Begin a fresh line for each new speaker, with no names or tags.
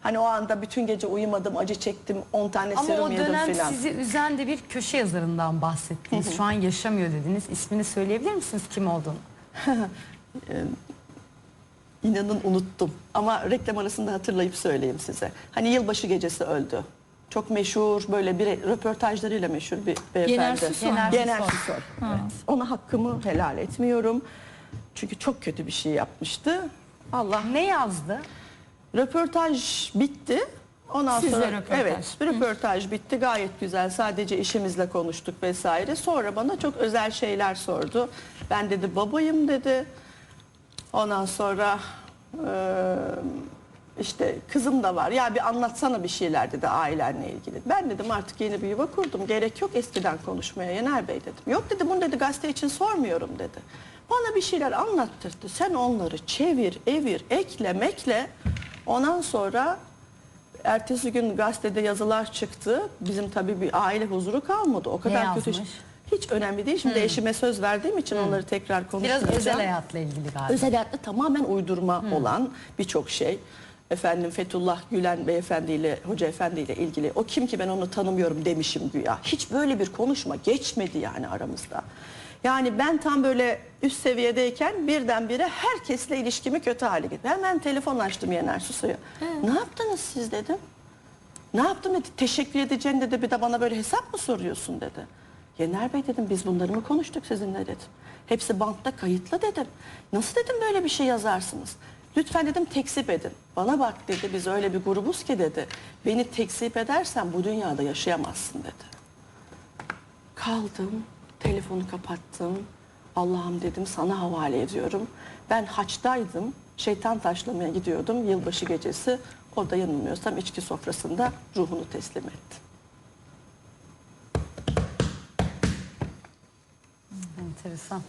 Hani o anda bütün gece uyumadım, acı çektim, 10 tane
Ama
serum
o
yedim
dönem sizi üzen de bir köşe yazarından bahsettiniz. Şu an yaşamıyor dediniz. İsmini söyleyebilir misiniz kim olduğunu?
İnanın unuttum. Ama reklam arasında hatırlayıp söyleyeyim size. Hani yılbaşı gecesi öldü. Çok meşhur, böyle bir röportajlarıyla meşhur bir beyefendi.
Yener Süsoy.
Yener
Yener
Süsoy.
Süsoy, Evet. Ona hakkımı helal etmiyorum. Çünkü çok kötü bir şey yapmıştı. Allah
Ne yazdı?
Röportaj bitti. Ondan
Sizle
sonra
röportaj.
evet, röportaj bitti. Gayet güzel. Sadece işimizle konuştuk vesaire. Sonra bana çok özel şeyler sordu. Ben dedi babayım dedi. Ondan sonra eee, işte kızım da var. Ya bir anlatsana bir şeyler dedi ailenle ilgili. Ben dedim artık yeni bir yuva kurdum. Gerek yok eskiden konuşmaya Yener Bey dedim. Yok dedi bunu dedi gazete için sormuyorum dedi. Bana bir şeyler anlattırdı. Sen onları çevir, evir, ekle, mekle. Ondan sonra ertesi gün gazetede yazılar çıktı. Bizim tabii bir aile huzuru kalmadı. O kadar kötü.
yazmış?
Hiç önemli değil. Şimdi eşime söz verdiğim için onları tekrar
Biraz
konuşmayacağım.
özel hayatla ilgili galiba.
Özel hayatta tamamen uydurma olan birçok şey. Efendim Fethullah Gülen beyefendiyle, hoca efendiyle ilgili o kim ki ben onu tanımıyorum demişim güya. Hiç böyle bir konuşma geçmedi yani aramızda. Yani ben tam böyle üst seviyedeyken birdenbire herkesle ilişkimi kötü hale getirdi. Hemen telefon açtım Yener Susu'ya. Ne yaptınız siz dedim. Ne yaptım dedi. Teşekkür edeceğin dedi. Bir de bana böyle hesap mı soruyorsun dedi. Yener Bey dedim biz bunları mı konuştuk sizinle dedim. Hepsi bantta kayıtlı dedim. Nasıl dedim böyle bir şey yazarsınız? Lütfen dedim tekzip edin. Bana bak dedi biz öyle bir grubuz ki dedi. Beni tekzip edersen bu dünyada yaşayamazsın dedi. Kaldım, telefonu kapattım. Allah'ım dedim sana havale ediyorum. Ben haçtaydım, şeytan taşlamaya gidiyordum yılbaşı gecesi. O da yanılmıyorsam içki sofrasında ruhunu teslim etti.
Enteresan.